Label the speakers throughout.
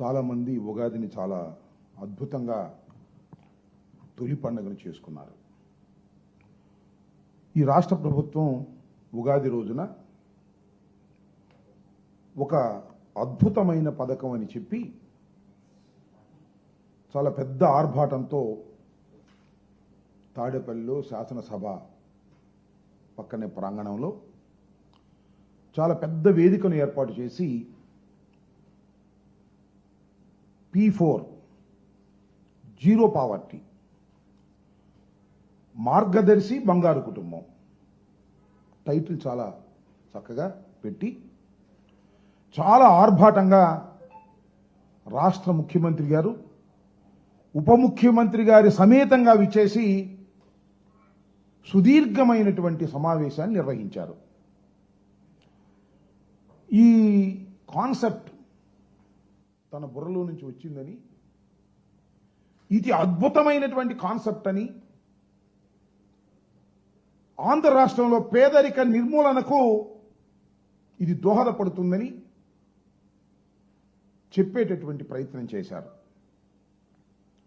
Speaker 1: చాలామంది ఉగాదిని చాలా అద్భుతంగా తొలి పండుగను చేసుకున్నారు. ఈ రాష్ట్ర ప్రభుత్వం ఉగాది రోజున ఒక అద్భుతమైన పథకం అని చెప్పి చాలా పెద్ద ఆర్భాటంతో తాడేపల్లిలో శాసనసభ పక్కనే ప్రాంగణంలో చాలా పెద్ద వేదికను ఏర్పాటు చేసి పీ ఫోర్ జీరో పావర్టీ మార్గదర్శి బంగారు కుటుంబం. టైటిల్ చాలా చక్కగా పెట్టి చాలా ఆర్భాటంగా రాష్ట్ర ముఖ్యమంత్రి గారు ఉప ముఖ్యమంత్రి గారి సమేతంగా విచ్చేసి సుదీర్ఘమైనటువంటి సమావేశాన్ని నిర్వహించారు. ఈ కాన్సెప్ట్ తన బుర్రలో నుంచి వచ్చిందని ఇది అద్భుతమైనటువంటి కాన్సెప్ట్ అని ఆంధ్ర రాష్ట్రంలో పేదరిక నిర్మూలనకు ఇది దోహదపడుతుందని చెప్పేటటువంటి ప్రయత్నం చేశారు.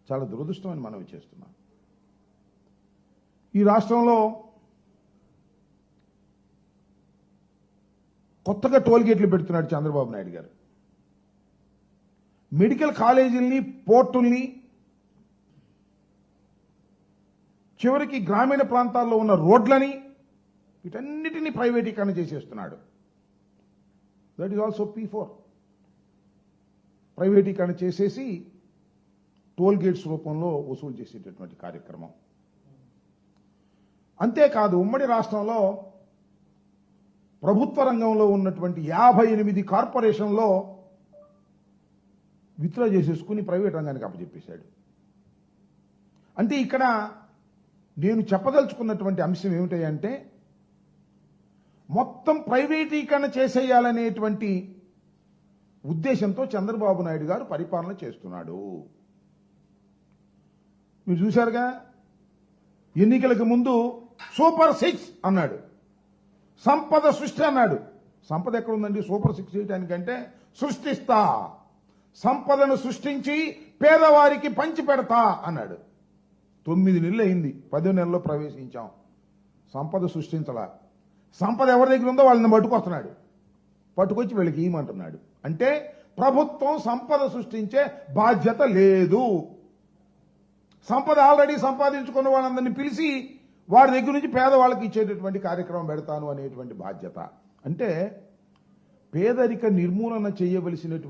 Speaker 1: చాలా దురదృష్టమని మనవి చేస్తున్నాం. ఈ రాష్ట్రంలో కొత్తగా టోల్గేట్లు పెడుతున్నాడు చంద్రబాబు నాయుడు గారు. మెడికల్ కాలేజీల్ని పోర్టుల్ని చివరికి గ్రామీణ ప్రాంతాల్లో ఉన్న రోడ్లని వీటన్నిటినీ ప్రైవేటీకరణ చేసేస్తున్నాడు. That is also P four ప్రైవేటీకరణ చేసేసి టోల్ గేట్స్ రూపంలో వసూలు చేసేటటువంటి కార్యక్రమం. అంతేకాదు ఉమ్మడి రాష్ట్రంలో ప్రభుత్వ రంగంలో ఉన్నటువంటి యాభై ఎనిమిది కార్పొరేషన్లో విత్డ్రా చేసేసుకుని ప్రైవేట్ రంగానికి అప్పచెప్పేశాడు. అంటే ఇక్కడ నేను చెప్పదలుచుకున్నటువంటి అంశం ఏమిటంటే మొత్తం ప్రైవేటీకరణ చేసేయాలనేటువంటి ఉద్దేశంతో చంద్రబాబు నాయుడు గారు పరిపాలన చేస్తున్నాడు. మీరు చూశారుగా ఎన్నికలకు ముందు సూపర్ సిక్స్ అన్నాడు. సంపద సృష్టి అన్నాడు. సంపద ఎక్కడ ఉందండి? సూపర్ సిక్స్ చేయడానికంటే సృష్టిస్తా. సంపదను సృష్టించి పేదవారికి పంచి పెడతా అన్నాడు. తొమ్మిది నెలలు అయింది పదో నెలలో ప్రవేశించాం. సంపద సృష్టించలా. సంపద ఎవరి దగ్గర ఉందో వాళ్ళని పట్టుకొస్తున్నాడు. పట్టుకొచ్చి వీళ్ళకి ఇవ్వమంటున్నాడు అంటే ప్రభుత్వం సంపద సృష్టించే బాధ్యత లేదు. సంపద ఆల్రెడీ సంపాదించుకున్న వాళ్ళందరినీ పిలిచి వారి దగ్గర నుంచి పేదవాళ్ళకి ఇచ్చేటటువంటి కార్యక్రమం పెడతాను అనేటువంటి బాధ్యత. అంటే పేదరిక నిర్మూలన చేయవలసినటువంటి